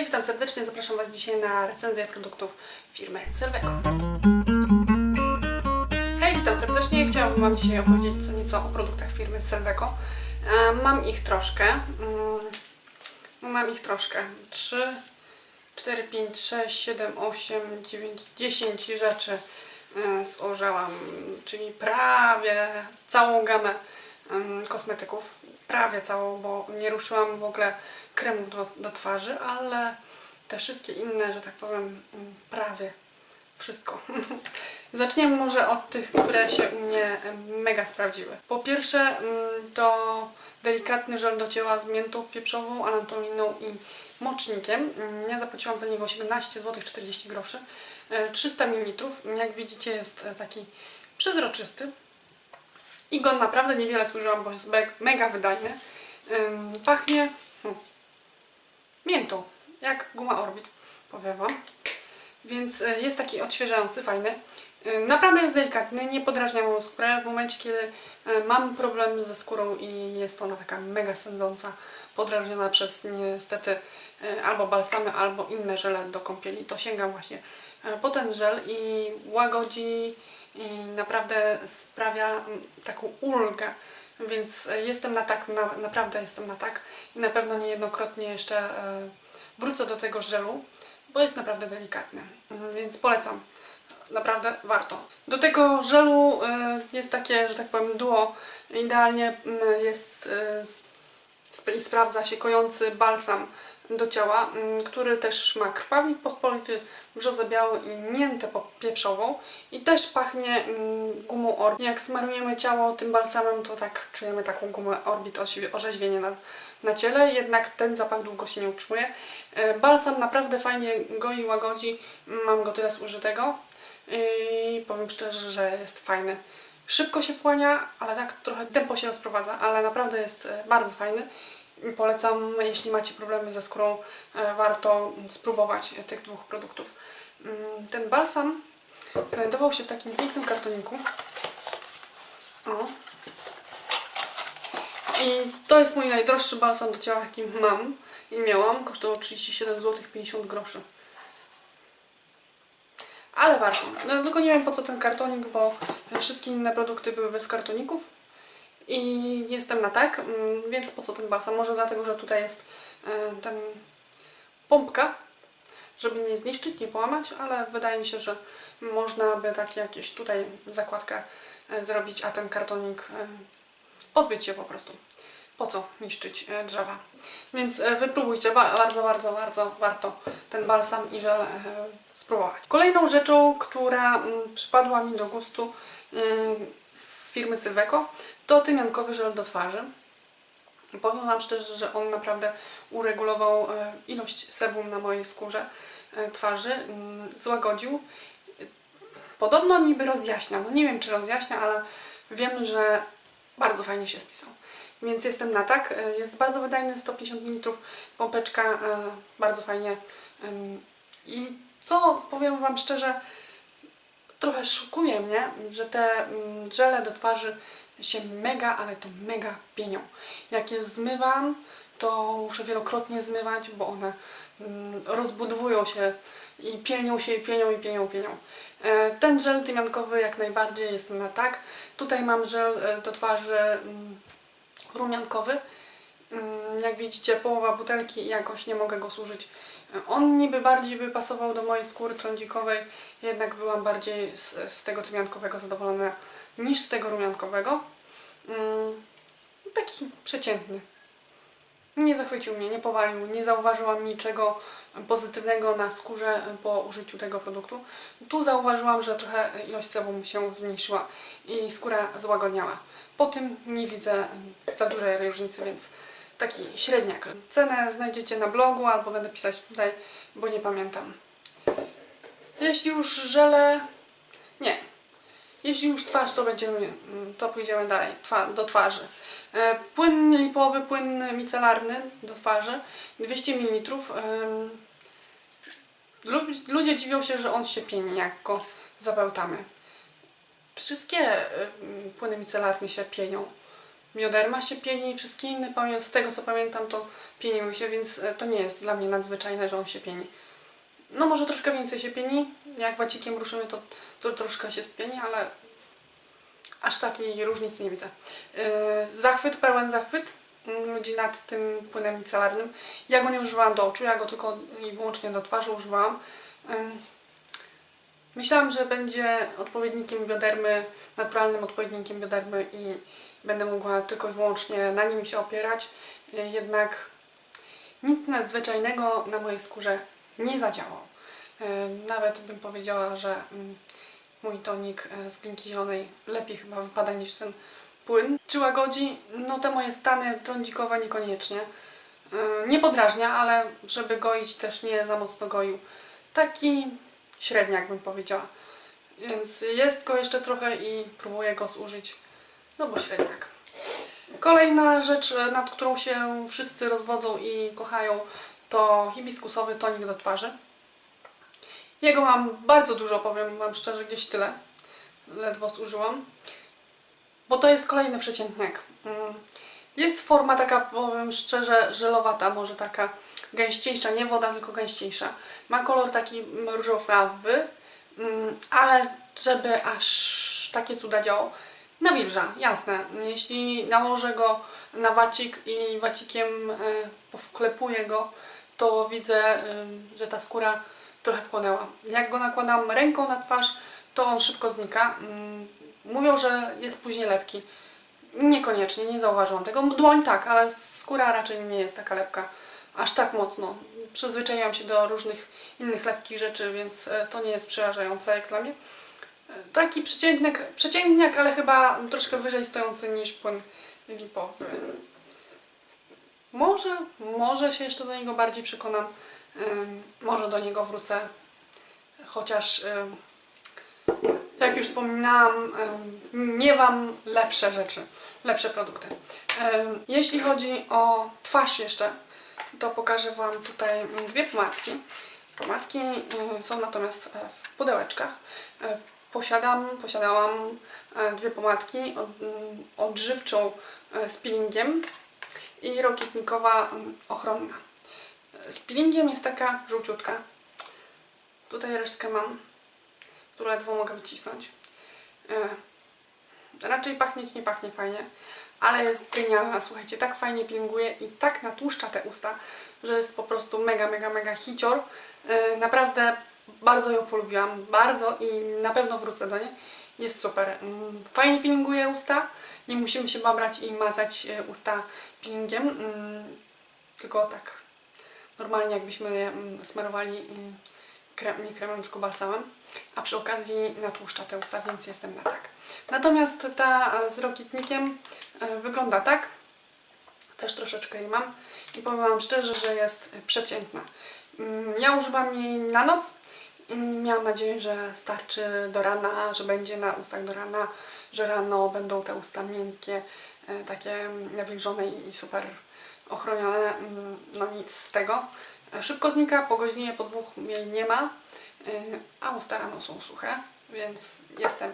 Hej, witam serdecznie, zapraszam Was dzisiaj na recenzję produktów firmy Selveco. Hej, witam serdecznie, chciałabym Wam dzisiaj opowiedzieć co nieco o produktach firmy Selveco. E, Mam ich troszkę, mm, mam ich troszkę, 3, 4, 5, 6, 7, 8, 9, 10 rzeczy e, zużyłam, czyli prawie całą gamę kosmetyków, prawie całą, bo nie ruszyłam w ogóle kremów do, do twarzy, ale te wszystkie inne, że tak powiem, mm, prawie wszystko. Zaczniemy może od tych, które się u mnie mega sprawdziły. Po pierwsze mm, to delikatny żel do ciała z miętą pieprzową, anatoliną i mocznikiem. Mm, Ja zapłaciłam za niego 17 zł 40 groszy. E, 300 ml. Jak widzicie jest e, taki przezroczysty. I go naprawdę niewiele służyłam, bo jest me- mega wydajny. Pachnie miętą, jak guma Orbit, powiem Wam. Więc y, jest taki odświeżający, fajny. Naprawdę jest delikatny, nie podrażnia moją skórę. W momencie, kiedy y, mam problem ze skórą i jest ona taka mega swędząca, podrażniona przez niestety y, albo balsamy, albo inne żele do kąpieli, to sięgam właśnie po ten żel i łagodzi i naprawdę sprawia mm, taką ulgę. Więc jestem na tak, na, naprawdę jestem na tak i na pewno niejednokrotnie jeszcze y, wrócę do tego żelu, bo jest naprawdę delikatny. Mm, Więc polecam. Naprawdę warto. Do tego żelu y, jest takie, że tak powiem, duo. Idealnie y, jest sp- i sprawdza się kojący balsam do ciała, mm, który też ma krwawik pospolity, brzozę białą i miętę pieprzową i też pachnie mm, gumą Orbit. Jak smarujemy ciało tym balsamem, to tak czujemy taką gumę Orbit, orzeźwienie na, na ciele, jednak ten zapach długo się nie utrzymuje. E, Balsam naprawdę fajnie goi, łagodzi, mam go tyle zużytego i powiem szczerze, że jest fajny. Szybko się wchłania, ale tak trochę tempo się rozprowadza, ale naprawdę jest e, bardzo fajny. Polecam, jeśli macie problemy ze skórą, e, warto spróbować e, tych dwóch produktów. Mm, Ten balsam znajdował się w takim pięknym kartoniku. O. I to jest mój najdroższy balsam do ciała, jaki mam i miałam. Kosztował 37 zł 50 groszy. Ale warto. No, tylko nie wiem po co ten kartonik, bo wszystkie inne produkty były bez kartoników. I jestem na tak, mm, więc po co ten balsam? Może dlatego, że tutaj jest e, ten pompka, żeby nie zniszczyć, nie połamać, ale wydaje mi się, że można by tak jakieś tutaj zakładkę e, zrobić, a ten kartonik e, pozbyć się po prostu. Po co niszczyć drzewa? Więc wypróbujcie, ba- bardzo, bardzo, bardzo warto ten balsam i żel spróbować. Kolejną rzeczą, która mm, przypadła mi do gustu ym, z firmy Sylveco, to tymiankowy żel do twarzy. Powiem Wam szczerze, że on naprawdę uregulował e, ilość sebum na mojej skórze e, twarzy, mm, złagodził. Podobno niby rozjaśnia, no nie wiem czy rozjaśnia, ale wiem, że bardzo fajnie się spisał. Więc jestem na tak. E, Jest bardzo wydajny, 150 ml, pompeczka, bardzo fajnie. I co powiem Wam szczerze, trochę szokuje mnie, że te mm, żele do twarzy się mega, ale to mega pienią. Jak je zmywam, to muszę wielokrotnie zmywać, bo one mm, rozbudowują się i pienią się, i pienią, i pienią, pienią. E, Ten żel tymiankowy jak najbardziej jestem na tak. Tutaj mam żel e, do twarzy mm, rumiankowy. Mm, Jak widzicie, połowa butelki i jakoś nie mogę go służyć. On niby bardziej by pasował do mojej skóry trądzikowej, jednak byłam bardziej z, z tego tymiankowego zadowolona niż z tego rumiankowego. Mm, Taki przeciętny. Nie zachwycił mnie, nie powalił, nie zauważyłam niczego pozytywnego na skórze po użyciu tego produktu. Tu zauważyłam, że trochę ilość sebum się zmniejszyła i skóra złagodniała. Po tym nie widzę za dużej różnicy, więc taki średniak. Cenę znajdziecie na blogu albo będę pisać tutaj, bo nie pamiętam. Jeśli już żele... Nie. Jeśli już twarz, to będziemy, mm, to pójdziemy dalej, twa, do twarzy. E, Płyn lipowy, płyn micelarny do twarzy, 200 ml. Ludzie dziwią się, że on się pieni, jak go zabełtamy. Wszystkie płyny micelarne się pienią. Bioderma się pieni i wszystkie inne, z tego co pamiętam, to pieniły się, więc e, to nie jest dla mnie nadzwyczajne, że on się pieni. No może troszkę więcej się pieni, jak wacikiem ruszymy, to, to troszkę się spieni, ale aż takiej różnicy nie widzę. Yy, zachwyt, pełen zachwyt mm, ludzi nad tym płynem micelarnym. Ja go nie używałam do oczu, ja go tylko i wyłącznie do twarzy używałam. Myślałam, że będzie odpowiednikiem biodermy, naturalnym odpowiednikiem biodermy i będę mogła tylko i wyłącznie na nim się opierać. Yy, Jednak nic nadzwyczajnego na mojej skórze nie zadziałał. Yy, Nawet bym powiedziała, że mm, mój tonik e, z glinki zielonej lepiej chyba wypada niż ten płyn. Czy łagodzi? No te moje stany trądzikowe niekoniecznie. Nie podrażnia, ale żeby goić też nie za mocno goił. Taki średniak bym powiedziała. Więc jest go jeszcze trochę i próbuję go zużyć. No bo średniak. Kolejna rzecz, nad którą się wszyscy rozwodzą i kochają, to hibiskusowy tonik do twarzy. Jego mam bardzo dużo, powiem Wam szczerze, gdzieś tyle. Ledwo zużyłam. Bo to jest kolejny przeciętnek. Mm. Jest forma taka, powiem szczerze, żelowata, może taka gęściejsza, nie woda, tylko gęściejsza. Ma kolor taki różowawy, mm, ale żeby aż takie cuda działo, nawilża, jasne. Jeśli nałożę go na wacik i wacikiem y, powklepuję go, to widzę, y, że ta skóra trochę wchłonęła. Jak go nakładam ręką na twarz, to on szybko znika. Mm, Mówią, że jest później lepki. Niekoniecznie, nie zauważyłam tego. Dłoń tak, ale skóra raczej nie jest taka lepka. Aż tak mocno. Przyzwyczaiłam się do różnych innych lepkich rzeczy, więc e, to nie jest przerażające jak dla mnie. E, Taki przeciętnek, przeciętniak, ale chyba troszkę wyżej stojący niż płyn lipowy. Może, może się jeszcze do niego bardziej przekonam. Może do niego wrócę. Chociaż jak już wspominałam, miewam lepsze rzeczy, lepsze produkty. Jeśli chodzi o twarz jeszcze, to pokażę Wam tutaj dwie pomadki. Pomadki y, są natomiast e, w pudełeczkach. E, Posiadam, posiadałam e, dwie pomadki mm, odżywczą e, z peelingiem i rokietnikowa mm, ochronna. Z peelingiem jest taka żółciutka. Tutaj resztkę mam, którą ledwo mogę wycisnąć. E, Raczej pachnieć nie pachnie fajnie, ale jest genialna, słuchajcie, tak fajnie pilinguje i tak natłuszcza te usta, że jest po prostu mega, mega, mega hicior. E, Naprawdę bardzo ją polubiłam, bardzo i na pewno wrócę do niej. Jest super. Mm, Fajnie pilinguje usta, nie musimy się babrać i mazać e, usta peelingiem, mm, tylko tak normalnie jakbyśmy je mm, smarowali mm, krem, nie kremem, tylko balsamem, a przy okazji natłuszcza te usta, więc jestem na tak. Natomiast ta e, z rokietnikiem e, wygląda tak, też troszeczkę jej mam i powiem Wam szczerze, że jest przeciętna. Ja używam jej na noc miałam nadzieję, że starczy do rana, że będzie na ustach do rana, że rano będą te usta miękkie, e, takie nawilżone i super ochronione. Mm, No nic z tego. Szybko znika, po godzinie, po dwóch jej nie ma, e, a usta rano są suche, więc jestem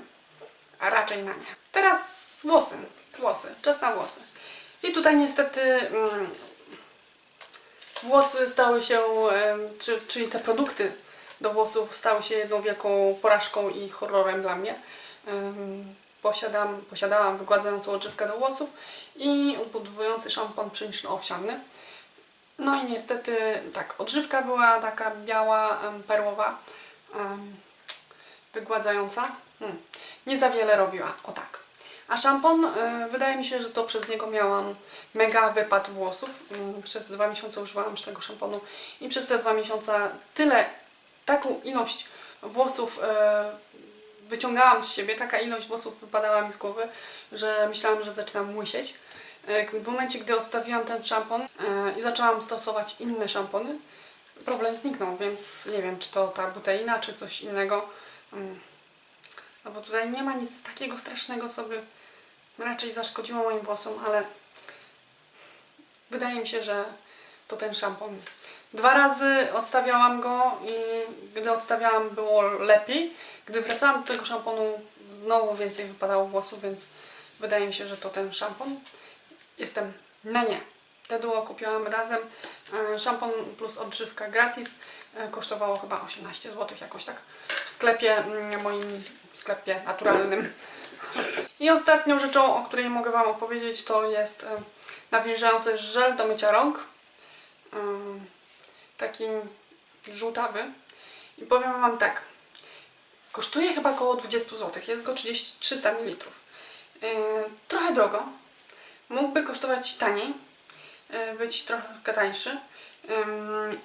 raczej na nie. Teraz włosy. Włosy. Czas na włosy. I tutaj niestety mm, włosy stały się, czyli te produkty do włosów stały się jedną wielką porażką i horrorem dla mnie. Posiadam, posiadałam wygładzającą odżywkę do włosów i odbudowujący szampon pszeniczno-owsiany. No i niestety tak, odżywka była taka biała, perłowa, wygładzająca. Hmm. Nie za wiele robiła, o tak. A szampon, y, wydaje mi się, że to przez niego miałam mega wypad włosów. Mm, Przez dwa miesiące używałam tego szamponu i przez te dwa miesiące tyle, taką ilość włosów y, wyciągałam z siebie, taka ilość włosów wypadała mi z głowy, że myślałam, że zaczynam łysieć. Y, W momencie, gdy odstawiłam ten szampon y, i zaczęłam stosować inne szampony, problem zniknął, więc nie wiem, czy to ta buteina, czy coś innego. Mm. No bo tutaj nie ma nic takiego strasznego, co by raczej zaszkodziło moim włosom, ale wydaje mi się, że to ten szampon. Dwa razy odstawiałam go i gdy odstawiałam było lepiej. Gdy wracałam do tego szamponu znowu więcej wypadało włosów, więc wydaje mi się, że to ten szampon. jestem na nie. Te duo kupiłam razem. E, Szampon plus odżywka gratis. E, Kosztowało chyba 18 zł jakoś tak w sklepie, mm, moim sklepie naturalnym. I ostatnią rzeczą, o której mogę Wam opowiedzieć, to jest e, nawilżający żel do mycia rąk. Taki żółtawy. I powiem Wam tak. Kosztuje chyba około 20 zł. Jest go 30, 300 ml. Yy, trochę drogo. Mógłby kosztować taniej. Yy, być trochę tańszy. Ym,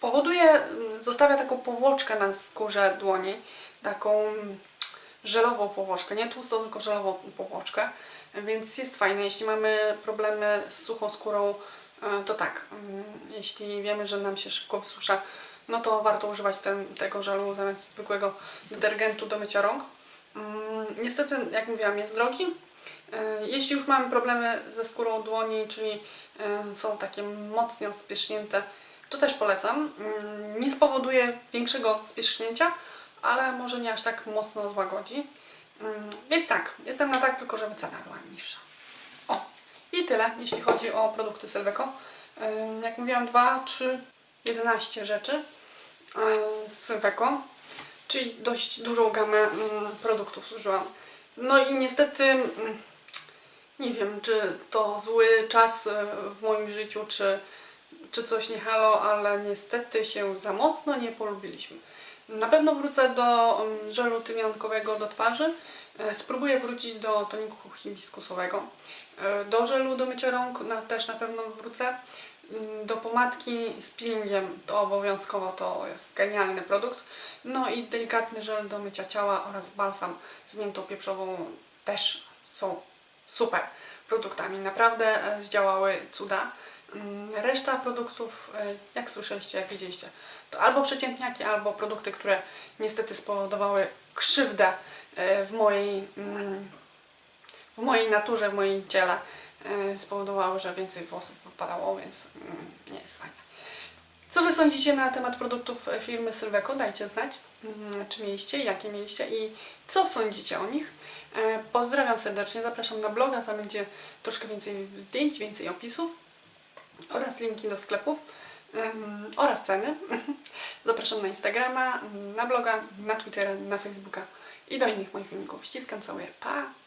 powoduje, ym, zostawia taką powłoczkę na skórze dłoni. Taką żelową powłoczkę. Nie tłustą, tylko żelową powłoczkę. Więc jest fajne. Jeśli mamy problemy z suchą skórą, yy, to tak. Ym, jeśli wiemy, że nam się szybko wysusza, no to warto używać ten, tego żelu zamiast zwykłego detergentu do mycia rąk. Mm, niestety, jak mówiłam, jest drogi. E, Jeśli już mamy problemy ze skórą dłoni, czyli e, są takie mocno spierzchnięte, to też polecam. Mm, Nie spowoduje większego spierzchnięcia, ale może nie aż tak mocno złagodzi. Mm, Więc tak, jestem na tak, tylko żeby cena była niższa. O, i tyle, jeśli chodzi o produkty Selveco. Ym, Jak mówiłam, 2, 3, 11 rzeczy yy, z Selveco, czyli dość dużą gamę mm, produktów zużyłam. No i niestety mm, nie wiem, czy to zły czas y, w moim życiu, czy, czy coś nie halo, ale niestety się za mocno nie polubiliśmy. Na pewno wrócę do mm, żelu tymiankowego do twarzy. E, Spróbuję wrócić do toniku hibiskusowego. E, Do żelu do mycia rąk na, też na pewno wrócę. Mm, Do pomadki z peelingiem to obowiązkowo to jest genialny produkt. No i delikatny żel do mycia ciała oraz balsam z miętą pieprzową też są super produktami. Naprawdę e, zdziałały cuda. Mm, Reszta produktów, e, jak słyszeliście, jak widzieliście, to albo przeciętniaki, albo produkty, które niestety spowodowały krzywdę e, w mojej, mm, w mojej naturze, w moim ciele. Spowodowały, że więcej włosów wypadało, więc mm, nie jest fajnie. Co Wy sądzicie na temat produktów e, firmy Sylveco? Dajcie znać, mm, czy mieliście, jakie mieliście i co sądzicie o nich. E, Pozdrawiam serdecznie, zapraszam na bloga, tam będzie troszkę więcej zdjęć, więcej opisów oraz linki do sklepów oraz ceny. Zapraszam na Instagrama, na bloga, na Twittera, na Facebooka i do innych moich filmików. Ściskam, całuję, pa!